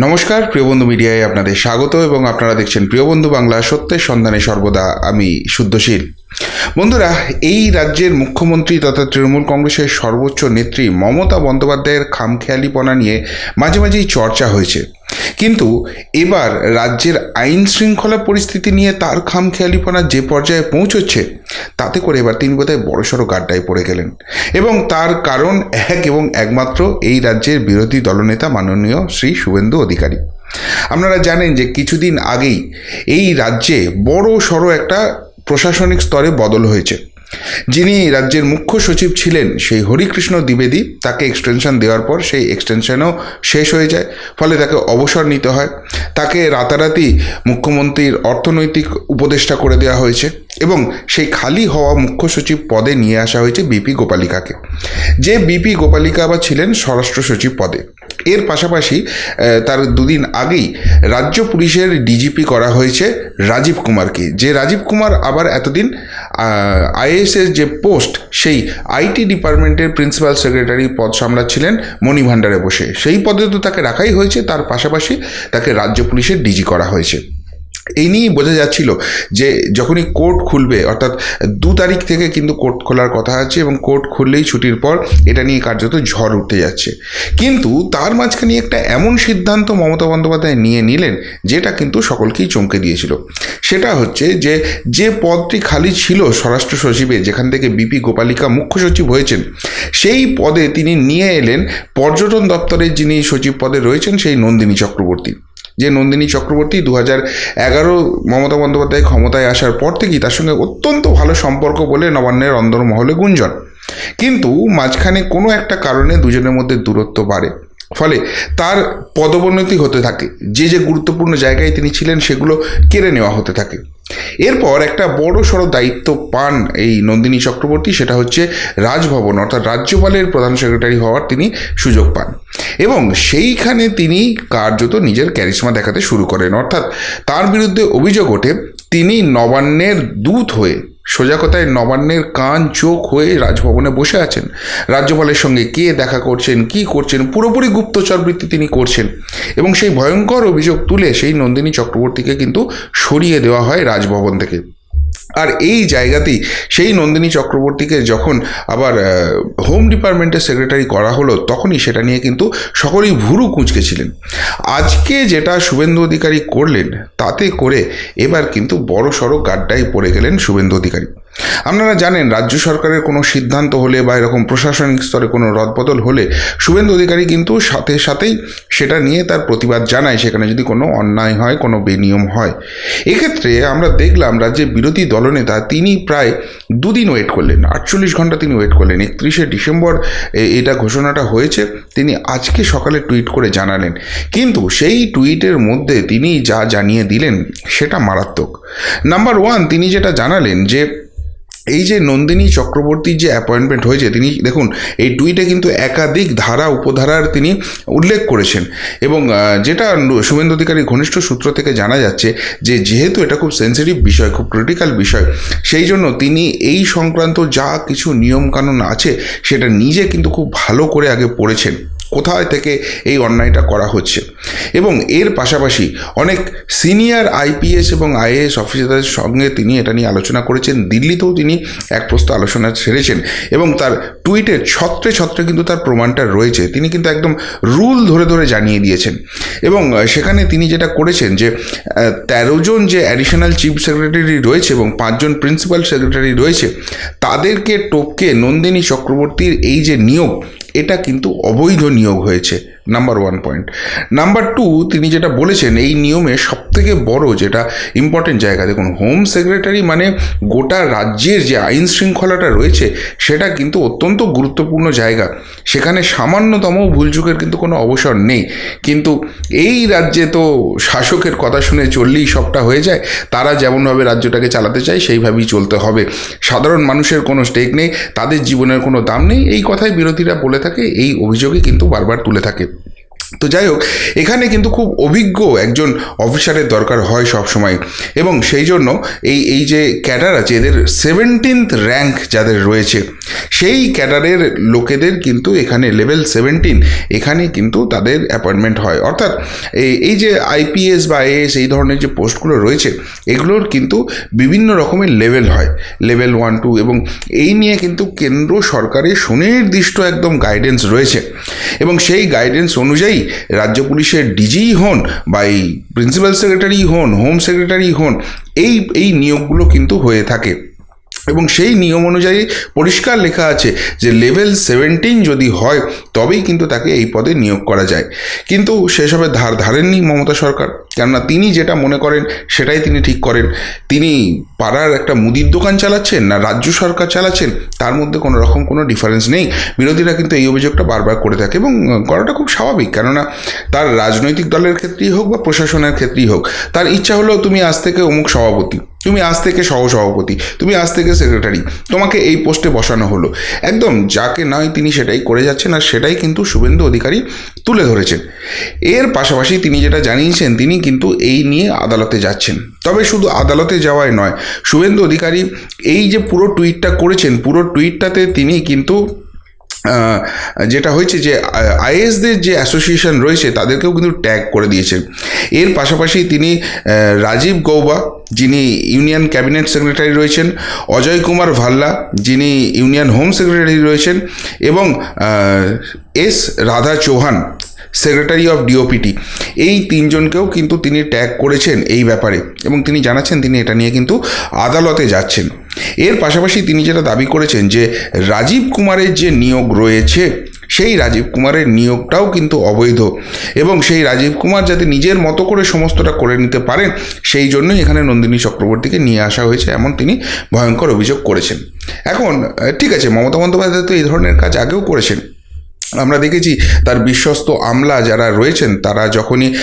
নমস্কার, প্রিয় বন্ধু মিডিয়ায় আপনাদের স্বাগত এবং আপনারা দেখছেন প্রিয় বন্ধু বাংলা, সত্যের সন্ধানে সর্বদা আমি শুদ্ধশীল। বন্ধুরা, এই রাজ্যের মুখ্যমন্ত্রী তথা তৃণমূল কংগ্রেসের সর্বোচ্চ নেত্রী মমতা বন্দ্যোপাধ্যায়ের খামখেয়ালিপনা নিয়ে মাঝে মাঝেই চর্চা হয়েছে। কিন্তু এবার রাজ্যের আইন শৃঙ্খলা পরিস্থিতি নিয়ে তার খামখেয়ালিপনা যে পর্যায়ে পৌঁছচ্ছে, তাতে করে এবার তিনি বোধহয় বড়সড় গাড্ডায় পড়ে গেলেন। এবং তার কারণ এক এবং একমাত্র এই রাজ্যের বিরোধী দলনেতা মাননীয় শ্রী শুভেন্দু অধিকারী। আপনারা জানেন যে কিছুদিন আগেই এই রাজ্যে বড় সড়ো একটা প্রশাসনিক স্তরে বদল হয়েছে। যিনি রাজ্যের মুখ্য সচিব ছিলেন, সেই হরিকৃষ্ণ দ্বিবেদী তাকে এক্সটেনশন দেওয়ার পর সেই এক্সটেনশনও শেষ হয়ে যায়। ফলে তাকে অবসর নিতে হয়। তাকে রাতারাতি মুখ্যমন্ত্রীর অর্থনৈতিক উপদেষ্টা করে দেওয়া হয়েছে। এবং সেই খালি হওয়া মুখ্য সচিব পদে নিয়ে আসা হয়েছে বিপি গোপালিকাকে। যে বিপি গোপালিকা আবার ছিলেন স্বরাষ্ট্র সচিব পদে। এর পাশাপাশি তার দুদিন আগেই রাজ্য পুলিশের ডিজিপি করা হয়েছে রাজীব কুমারকে। যে রাজীব কুমার আবার এতদিন আইএসএস যে পোস্ট, সেই আইটি ডিপার্টমেন্টের প্রিন্সিপাল সেক্রেটারি পদ সামলাচ্ছিলেন মণিভাণ্ডারে বসে। সেই পদে তো তাকে রাখাই হয়েছে, তার পাশাপাশি তাকে রাজ্য পুলিশের ডিজি করা হয়েছে। এই নিয়েই বোঝা যাচ্ছিল যে যখনই কোর্ট খুলবে, অর্থাৎ দু তারিখ থেকে কিন্তু কোর্ট খোলার কথা আছে এবং কোর্ট খুললেই ছুটির পর এটা নিয়ে কার্যত ঝড় উঠতে যাচ্ছে। কিন্তু তার মাঝখানে একটা এমন সিদ্ধান্ত মমতা বন্দ্যোপাধ্যায় নিয়ে নিলেন, যেটা কিন্তু সকলকেই চমকে দিয়েছিল। সেটা হচ্ছে যে যে পদটি খালি ছিল স্বরাষ্ট্র সচিবে, যেখান থেকে বিপি গোপালিকা মুখ্য সচিব হয়েছেন, সেই পদে তিনি নিয়ে এলেন পর্যটন দপ্তরের যিনি সচিব পদে রয়েছেন, সেই নন্দিনী চক্রবর্তী। যে নন্দিনী চক্রবর্তী দু হাজার এগারো মমতা বন্দ্যোপাধ্যায় ক্ষমতায় আসার পর থেকেই তার সঙ্গে অত্যন্ত ভালো সম্পর্ক বলে নবান্নের অন্দরমহলে গুঞ্জন। কিন্তু মাঝখানে কোনো একটা কারণে দুজনের মধ্যে দূরত্ব বাড়ে। ফলে তার পদোন্নতি হতে থাকে। যে যে গুরুত্বপূর্ণ জায়গায় তিনি ছিলেন সেগুলো কেড়ে নেওয়া হতে থাকে। এরপর একটা বড় সড়ো দায়িত্ব পান এই নন্দিনী চক্রবর্তী, সেটা হচ্ছে রাজভবন, অর্থাৎ রাজ্যপালের প্রধান সেক্রেটারি হওয়ার তিনি সুযোগ পান। এবং সেইখানে তিনি কার্যত নিজের ক্যারিশমা দেখাতে শুরু করেন। অর্থাৎ তার বিরুদ্ধে অভিযোগ ওঠে, তিনি নবান্নের দূত হয়ে সোজা কথায় নবান্নের কান, চোখ হয়ে রাজভবনে বসে আছেন। রাজ্যপালের সঙ্গে কে দেখা করছেন, কি করছেন, পুরোপুরি গুপ্তচর বৃত্তি তিনি করছেন এবং সেই ভয়ঙ্কর অভিযোগ তুলে সেই নন্দিনী চক্রবর্তীকে কিন্তু সরিয়ে দেওয়া হয় রাজভবন থেকে। আর এই জায়গাতেই সেই নন্দিনী চক্রবর্তীকে যখন আবার হোম ডিপার্টমেন্টের সেক্রেটারি করা হলো, তখনই সেটা নিয়ে কিন্তু সকলেই ভুরু কুঁচকেছিলেন। আজকে যেটা শুভেন্দু অধিকারী করলেন, তাতে করে এবার কিন্তু বড় সড়ো গাড্ডায় পড়ে গেলেন শুভেন্দু অধিকারী। আপনারা জানেন, রাজ্য সরকারের কোনো সিদ্ধান্ত হলে বা এরকম প্রশাসনিক স্তরে কোনো রদবদল হলে শুভেন্দু অধিকারী কিন্তু সাথে সাথেই সেটা নিয়ে তার প্রতিবাদ জানায়। সেখানে যদি কোনো অন্যায় হয়, কোনো বেনিয়ম হয়। এক্ষেত্রে আমরা দেখলাম রাজ্যের বিরোধী দলনেতা তিনি প্রায় দুদিন ওয়েট করলেন। আটচল্লিশ ঘণ্টা তিনি ওয়েট করলেন। একত্রিশে ডিসেম্বর এটা ঘোষণাটা হয়েছে। তিনি আজকে সকালে টুইট করে জানালেন। কিন্তু সেই টুইটের মধ্যে তিনি যা জানিয়ে দিলেন, সেটা মারাত্মক। নাম্বার ওয়ান, তিনি যেটা জানালেন যে এই যে নন্দিনী চক্রবর্তীর যে অ্যাপয়েন্টমেন্ট হয়েছে, তিনি দেখুন, এই টুইটে কিন্তু একাধিক ধারা, উপধারার তিনি উল্লেখ করেছেন। এবং যেটা শুভেন্দু অধিকারীর ঘনিষ্ঠ সূত্র থেকে জানা যাচ্ছে যে, যেহেতু এটা খুব সেন্সিটিভ বিষয়, খুব ক্রিটিক্যাল বিষয়, সেই জন্য তিনি এই সংক্রান্ত যা কিছু নিয়মকানুন আছে, সেটা নিজে কিন্তু খুব ভালো করে আগে পড়েছেন। কোথায় থেকে এই অন্যায়টা করা হচ্ছে। এবং এর পাশাপাশি অনেক সিনিয়র আইপিএস এবং আইএএস অফিসারদের সঙ্গে তিনি এটা নিয়ে আলোচনা করেছেন। দিল্লিতেও তিনি এক প্রস্ত আলোচনা সেরেছেন এবং তার টুইটের ছত্রে ছত্রে কিন্তু তার প্রমাণটা রয়েছে। তিনি কিন্তু একদম রুল ধরে ধরে জানিয়ে দিয়েছেন। এবং সেখানে তিনি যেটা করেছেন যে তেরো জন যে অ্যাডিশনাল চিফ সেক্রেটারি রয়েছে এবং পাঁচজন প্রিন্সিপাল সেক্রেটারি রয়েছে, তাদেরকে টপকে নন্দিনী চক্রবর্তীর এই যে নিয়োগ এটা কিন্তু অবৈধ নিয়োগ হয়েছে। Number one point number two তিনি যেটা বলেছেন, এই নিয়মে সবথেকে বড় যেটা ইম্পর্টেন্ট জায়গা, দেখুন হোম সেক্রেটারি মানে গোটা রাজ্যের যে আইন শৃঙ্খলাটা রয়েছে, সেটা কিন্তু অত্যন্ত গুরুত্বপূর্ণ জায়গা। সেখানে সামান্যতম ভুলচুকের কিন্তু কোনো অবসর নেই। কিন্তু এই রাজ্যে তো শাসকের কথা শুনে চললেই সবটা হয়ে যায়। তারা যেমনভাবে রাজ্যটাকে চালাতে চায়, সেইভাবেই চলতে হবে। সাধারণ মানুষের কোনো স্টেক নেই, তাদের জীবনের কোনো দাম নেই। এই কথাই বিরোধীরা বলে থাকে, এই অভিযোগই কিন্তু বারবার তুলে থাকে। তো যাই হোক, এখানে কিন্তু খুব অভিজ্ঞ একজন অফিসারের দরকার হয় সব সময় এবং সেই জন্য এই এই যে ক্যাডার আছে, এদের সেভেন্টিন্থ র্যাঙ্ক যাদের রয়েছে, সেই ক্যাডারের লোকেদের কিন্তু এখানে লেভেল সেভেন্টিন এখানে কিন্তু তাদের অ্যাপয়েন্টমেন্ট হয়। অর্থাৎ এই যে আইপিএস বা আইএএস এই ধরনের যে পোস্টগুলো রয়েছে, এগুলোর কিন্তু বিভিন্ন রকমের লেভেল হয়। লেভেল ওয়ান টু এবং এই নিয়ে কিন্তু কেন্দ্র সরকারের সুনির্দিষ্ট একদম গাইডেন্স রয়েছে। এবং সেই গাইডেন্স অনুযায়ী রাজ্য পুলিশের ডিজিই হন বা এই প্রিন্সিপাল সেক্রেটারি হন, হোম সেক্রেটারি হন, এই এই নিয়োগগুলো কিন্তু হয়ে থাকে। এবং সেই নিয়ম অনুযায়ী পরিষ্কার লেখা আছে যে লেভেল সেভেন্টিন যদি হয়, তবেই কিন্তু তাকে এই পদে নিয়োগ করা যায়। কিন্তু সেসবের ধার ধারেননি মমতা সরকার। কেননা তিনি যেটা মনে করেন, সেটাই তিনি ঠিক করেন। তিনি পাড়ার একটা মুদির দোকান চালাচ্ছেন না রাজ্য সরকার চালাচ্ছেন, তার মধ্যে কোনো রকম কোনো ডিফারেন্স নেই। বিরোধীরা কিন্তু এই অভিযোগটা বারবার করে থাকে এবং করাটা খুব স্বাভাবিক। কেননা তার রাজনৈতিক দলের ক্ষেত্রেই হোক বা প্রশাসনের ক্ষেত্রেই হোক, তার ইচ্ছা হলো তুমি আজ থেকে অমুক সভাপতি, তুমি আজ থেকে সহসভাপতি, তুমি আজ থেকে সেক্রেটারি তোমাকে এই পোস্টে বসানো হলো। একদম যাকে নয় তিনি সেটাই করে যাচ্ছেন আর সেটাই কিন্তু শুভেন্দু অধিকারী তুলে ধরেছেন। এর পাশাপাশি তিনি যেটা জানিয়েছেন, তিনি কিন্তু এই নিয়ে আদালতে যাচ্ছেন। তবে শুধু আদালতে যাওয়াই নয়, শুভেন্দু অধিকারী এই যে পুরো টুইটটা করেছেন, পুরো টুইটটাতে তিনি কিন্তু যেটা হয়েছে যে আইএসদের যে অ্যাসোসিয়েশন রয়েছে, তাদেরকেও কিন্তু ট্যাগ করে দিয়েছেন এর পাশাপাশি তিনি রাজীব গৌবা, যিনি ইউনিয়ন ক্যাবিনেট সেক্রেটারি রয়েছেন, অজয় কুমার ভাল্লা, যিনি ইউনিয়ন হোম সেক্রেটারি রয়েছেন, এবং S Radha Chauhan, secretary of DOPT এই তিনজনকেও কিন্তু তিনি ট্যাগ করেছেন এই ব্যাপারে, এবং তিনি জানাচ্ছেন তিনি এটা নিয়ে কিন্তু আদালতে যাচ্ছেন। এর পাশাপাশি তিনি যেটা দাবি করেছেন যে রাজীব কুমারের যে নিয়োগ রয়েছে, সেই রাজীব কুমারের নিয়োগটাও কিন্তু অবৈধ। এবং সেই রাজীব কুমার যাতে নিজের মতো করে সমস্তটা করে নিতে পারেন, সেই জন্যই এখানে নন্দিনী চক্রবর্তীকে নিয়ে আসা হয়েছে এমন তিনি ভয়ঙ্কর অভিযোগ করেছেন। এখন ঠিক আছে, মমতা বন্দ্যোপাধ্যায় তো এই ধরনের কাজ আগেও করেছেন। আমরা দেখেছি তার বিশ্বস্ত আমলা যারা রয়েছেন, তারা যখনই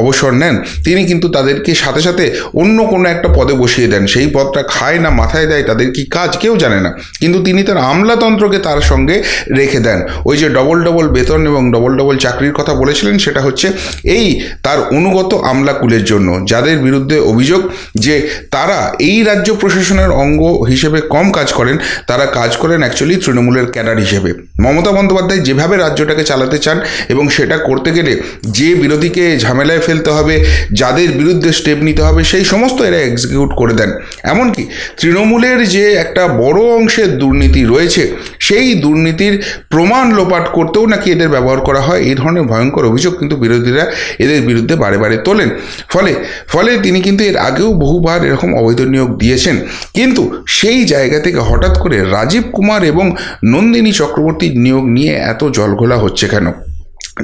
অবসর নেন, তিনি কিন্তু তাদেরকে সাথে সাথে অন্য কোনো একটা পদে বসিয়ে দেন। সেই পদটা খায় না, মাথায় দেয়, তাদের কি কাজ কেউ জানে না। কিন্তু তিনি তার আমলাতন্ত্রকে তার সঙ্গে রেখে দেন। ওই যে ডবল ডবল বেতন এবং ডবল ডবল চাকরির কথা বলেছিলেন, সেটা হচ্ছে এই তার অনুগত আমলাকুলের জন্য, যাদের বিরুদ্ধে অভিযোগ যে তারা এই রাজ্য প্রশাসনের অঙ্গ হিসেবে কম কাজ করেন, তারা কাজ করেন অ্যাকচুয়ালি তৃণমূলের ক্যাডার হিসেবে। মমতা বন্দ্যোপাধ্যায় যেভাবে রাজ্যটাকে চালাতে চান এবং সেটা করতে গেলে যে বিরোধীকে ঝামেলায় ফেলতে হবে, যাদের বিরুদ্ধে স্টেপ নিতে হবে, সেই সমস্ত এরা এক্সিকিউট করে দেন। এমনকি তৃণমূলের যে একটা বড় অংশের দুর্নীতি রয়েছে, সেই দুর্নীতির প্রমাণ লোপাট করতেও নাকি এদের ব্যবহার করা হয়। এই ধরনের ভয়ঙ্কর অভিযোগ কিন্তু বিরোধীরা এদের বিরুদ্ধে বারে বারে তোলেন। ফলে ফলে তিনি কিন্তু এর আগেও বহুবার এরকম অবৈধ নিয়োগ দিয়েছেন। কিন্তু সেই জায়গা থেকে হঠাৎ করে রাজীব কুমার এবং নন্দিনী চক্রবর্তীর নিয়োগ নিয়ে এত জলঘোলা হচ্ছে কেন?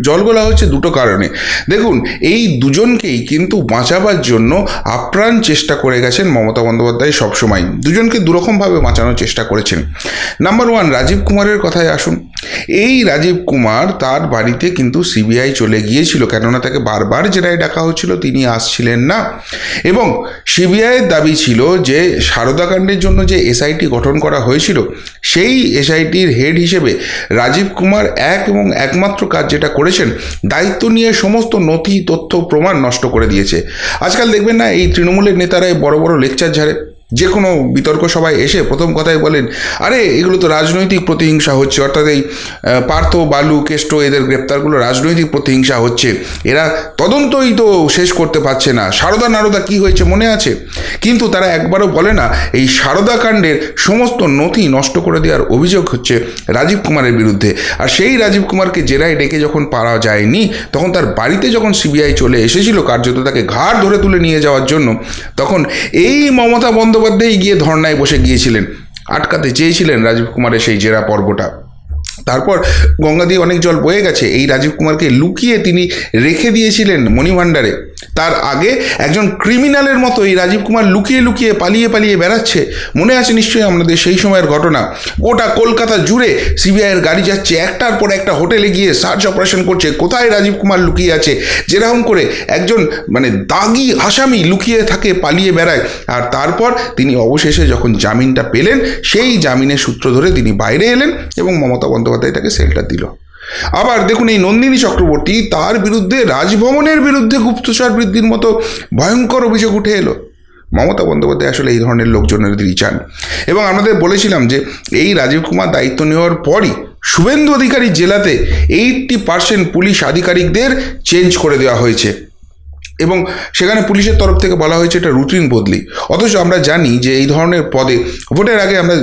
জলগোলা হচ্ছে দুটো কারণে। দেখুন, এই দুজনকেই কিন্তু বাঁচাবার জন্য আপ্রাণ চেষ্টা করে গেছেন মমতা বন্দ্যোপাধ্যায় সবসময়। দুজনকে দুরকমভাবে বাঁচানোর চেষ্টা করেছেন। নাম্বার ওয়ান রাজীব কুমারের কথায় আসুন। এই রাজীব কুমার তার বাড়িতে কিন্তু সিবিআই চলে গিয়েছিল, কেননা তাকে বারবার জেরায় ডাকা হচ্ছিল, তিনি আসছিলেন না। এবং সিবিআইয়ের দাবি ছিল যে সারদাকাণ্ডের জন্য যে এসআইটি গঠন করা হয়েছিল সেই এসআইটির হেড হিসেবে রাজীব কুমার এক এবং একমাত্র কাজ যেটা করেছেন, দায়িত্ব নিয়ে সমস্ত নথি, তথ্য, প্রমাণ নষ্ট করে দিয়েছে। আজকাল দেখবেন না, এই তৃণমূলের নেতারাই বড় বড় লেকচার ঝাড়ে। যে কোনো বিতর্ক সভায় এসে প্রথম কথাই বলেন, আরে, এগুলো তো রাজনৈতিক প্রতিহিংসা হচ্ছে। অর্থাৎ এই পার্থ, বালু, কেষ্ট এদের গ্রেপ্তারগুলো রাজনৈতিক প্রতিহিংসা হচ্ছে। এরা তদন্তই তো শেষ করতে পারছে না। সারদা নারদা কি হয়েছে মনে আছে? কিন্তু তারা একবারও বলে না, এই সারদা কাণ্ডের সমস্ত নথি নষ্ট করে দেওয়ার অভিযোগ হচ্ছে রাজীব কুমারের বিরুদ্ধে। আর সেই রাজীব কুমারকে জেরায় ডেকে যখন পারা যায়নি, তখন তার বাড়িতে যখন সিবিআই চলে এসেছিল কার্যত তাকে ঘাড় ধরে তুলে নিয়ে যাওয়ার জন্য, তখন এই মমতা বন্দ্যোপাধ্যায় গিয়ে ধর্নায় বসে গিয়েছিলেন, আটকাতে চেয়েছিলেন রাজীব কুমারের সেই জেরা পর্বটা। তারপর গঙ্গা দিয়ে অনেক জল বয়ে গেছে, এই রাজীব কুমারকে লুকিয়ে তিনি রেখে দিয়েছিলেন মণিভাণ্ডারে। তার আগে একজন ক্রিমিনালের মতো এই রাজীব কুমার লুকিয়ে লুকিয়ে পালিয়ে পালিয়ে বেড়াচ্ছে। মনে আছে নিশ্চয়ই আমাদের সেই সময়ের ঘটনা। গোটা কলকাতা জুড়ে সিবিআইয়ের গাড়ি যাচ্ছে, একটার পর একটা হোটেলে গিয়ে সার্চ অপারেশন করছে, কোথায় রাজীব কুমার লুকিয়ে আছে? যেরকম করে একজন মানে দাগি আসামি লুকিয়ে থাকে পালিয়ে বেড়ায়। আর তারপর তিনি অবশেষে যখন জামিনটা পেলেন, সেই জামিনের সূত্র ধরে তিনি বাইরে এলেন এবং মমতা বন্দ্যোপাধ্যায় তাকে সেলটা দিল। আবার দেখুন এই নন্দিনী চক্রবর্তী তার বিরুদ্ধে রাজভবনের বিরুদ্ধে গুপ্তচর বৃদ্ধির মতো ভয়ঙ্কর অভিযোগ উঠে এলো। মমতা বন্দ্যোপাধ্যায় আসলে এই ধরনের লোকজনের দিকেই চান। এবং আমাদের বলেছিলাম যে এই রাজীব কুমার দায়িত্ব নেওয়ার পরই শুভেন্দু অধিকারী জেলাতে এইটটি পার্সেন্ট পুলিশ আধিকারিকদের চেঞ্জ করে দেওয়া হয়েছে। এবং সেখানে পুলিশের তরফ থেকে বলা হয়েছে এটা রুটিন বদলি। অথচ আমরা জানি যে এই ধরনের পদে, ভোটের আগে আমরা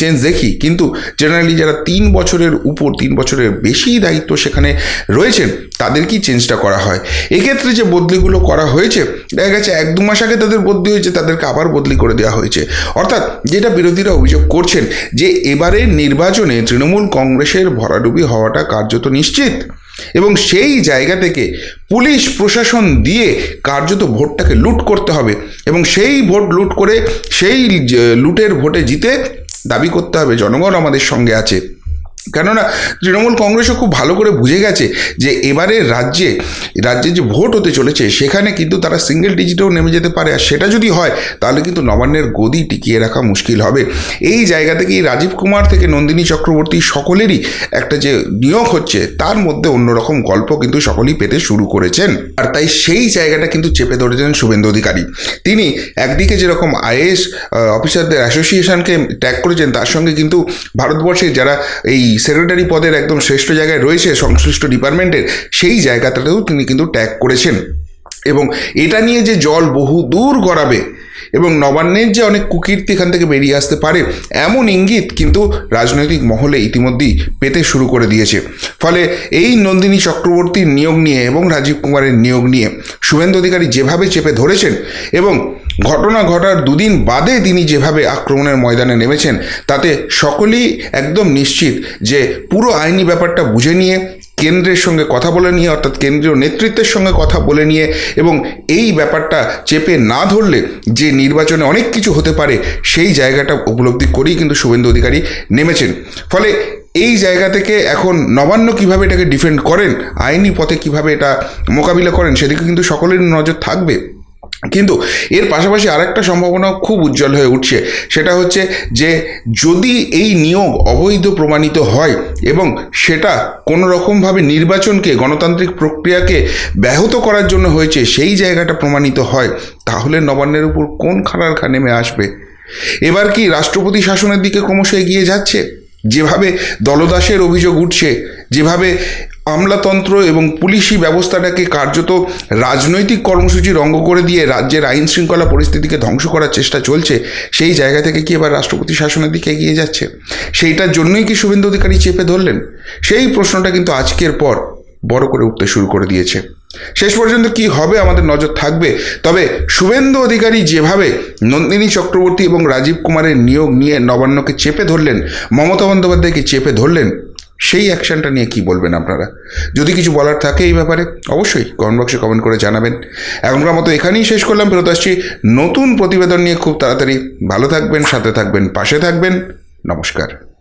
চেঞ্জ দেখি, কিন্তু জেনারেলি যারা তিন বছরের উপর, তিন বছরের বেশি দায়িত্ব সেখানে রয়েছেন, তাদেরকেই চেঞ্জটা করা হয়। এক্ষেত্রে যে বদলিগুলো করা হয়েছে, দেখা গেছে এক দু মাস আগে তাদের বদলি হয়েছে, তাদেরকে আবার বদলি করে দেওয়া হয়েছে। অর্থাৎ যেটা বিরোধীরা অভিযোগ করছেন, যে এবারের নির্বাচনে তৃণমূল কংগ্রেসের ভরাডুবি হওয়াটা কার্যত নিশ্চিত। এবং সেই জায়গা থেকে পুলিশ প্রশাসন দিয়ে কার্যত ভোটটাকে লুট করতে হবে এবং সেই ভোট লুট করে সেই লুটের ভোটে জিতে দাবি করতে হবে। জনগণ আমাদের সঙ্গে আছে। কেননা তৃণমূল কংগ্রেসও খুব ভালো করে বুঝে গেছে যে এবারে রাজ্যে রাজ্যে যে ভোট হতে চলেছে, সেখানে কিন্তু তারা সিঙ্গেল ডিজিটেও নেমে যেতে পারে। আর সেটা যদি হয়, তাহলে কিন্তু নবান্নের গদি টিকিয়ে রাখা মুশকিল হবে। এই জায়গা থেকেই রাজীব কুমার থেকে নন্দিনী চক্রবর্তী সকলেরই একটা যে নিয়োগ হচ্ছে, তার মধ্যে অন্যরকম গল্প কিন্তু সকলেই পেতে শুরু করেছেন। আর তাই সেই জায়গাটা কিন্তু চেপে ধরেছেন শুভেন্দু অধিকারী। তিনি একদিকে যেরকম আইএস অফিসারদের অ্যাসোসিয়েশনকে ট্যাগ করেছেন, তার সঙ্গে কিন্তু ভারতবর্ষের যারা এই সেক্রেটারি পদের একদম শ্রেষ্ঠ জায়গায় রয়েছে সংশ্লিষ্ট ডিপার্টমেন্টের, সেই জায়গাটাতেও তিনি কিন্তু ট্যাগ করেছেন। এবং এটা নিয়ে যে জল বহু দূর গড়াবে এবং নবান্নের যে অনেক কুকীর্তি এখান থেকে বেরিয়ে আসতে পারে, এমন ইঙ্গিত কিন্তু রাজনৈতিক মহলে ইতিমধ্যেই পেতে শুরু করে দিয়েছে। ফলে এই নন্দিনী চক্রবর্তীর নিয়োগ নিয়ে এবং রাজীব কুমারের নিয়োগ নিয়ে শুভেন্দু অধিকারী যেভাবে চেপে ধরেছেন এবং ঘটনা ঘটার দুদিন বাদে তিনি যেভাবে আক্রমণের ময়দানে নেমেছেন, তাতে সকলেই একদম নিশ্চিত যে পুরো আইনি ব্যাপারটা বুঝে নিয়ে কেন্দ্রের সঙ্গে কথা বলে নিয়ে, অর্থাৎ কেন্দ্রীয় নেতৃত্বের সঙ্গে কথা বলে নিয়ে এবং এই ব্যাপারটা চেপে না ধরলে যে নির্বাচনে অনেক কিছু হতে পারে, সেই জায়গাটা উপলব্ধি করেই কিন্তু শুভেন্দু অধিকারী নেমেছেন। ফলে এই জায়গা থেকে এখন নবান্ন কীভাবে এটাকে ডিফেন্ড করেন, আইনি পথে কীভাবে এটা মোকাবিলা করেন, সেদিকে কিন্তু সকলের নজর থাকবে। কিন্তু এর পাশাপাশি আরেকটা সম্ভাবনাও খুব উজ্জ্বল হয়ে উঠছে, সেটা হচ্ছে যে যদি এই নিয়োগ অবৈধ প্রমাণিত হয় এবং সেটা কোনো রকমভাবে নির্বাচনকে, গণতান্ত্রিক প্রক্রিয়াকে ব্যাহত করার জন্য হয়েছে, সেই জায়গাটা প্রমাণিত হয়, তাহলে নবান্নের উপর কোন খানার খা নেমে আসবে? এবার কি রাষ্ট্রপতি শাসনের দিকে ক্রমশ এগিয়ে যাচ্ছে? যেভাবে দলদাসের অভিযোগ উঠছে, যেভাবে আমলাতন্ত্র এবং পুলিশি ব্যবস্থাটাকে কার্যত রাজনৈতিক কর্মসূচির অঙ্গ করে দিয়ে রাজ্যের আইন শৃঙ্খলা পরিস্থিতিকে ধ্বংস করার চেষ্টা চলছে, সেই জায়গা থেকে কি এবার রাষ্ট্রপতি শাসনের দিকে এগিয়ে যাচ্ছে? সেইটার জন্যই কি শুভেন্দু অধিকারী চেপে ধরলেন? সেই প্রশ্নটা কিন্তু আজকের পর বড় করে উঠতে শুরু করে দিয়েছে। শেষ পর্যন্ত কি হবে আমাদের নজর থাকবে, তবে শুভেন্দু অধিকারী যেভাবে নন্দিনী চক্রবর্তী এবং রাজীব কুমারের নিয়োগ নিয়ে নবান্নকে চেপে ধরলেন, মমতা বন্দ্যোপাধ্যায়কে চেপে ধরলেন সেই অ্যাকশানটা নিয়ে কি বলবেন আপনারা? যদি কিছু বলার থাকে এই ব্যাপারে, অবশ্যই কমেন্ট বক্সে কমেন্ট করে জানাবেন। এখনকার মতো এখানেই শেষ করলাম, ফেরত আসছি নতুন প্রতিবেদন নিয়ে। খুব তাড়াতাড়ি ভালো থাকবেন, সাথে থাকবেন, পাশে থাকবেন। নমস্কার।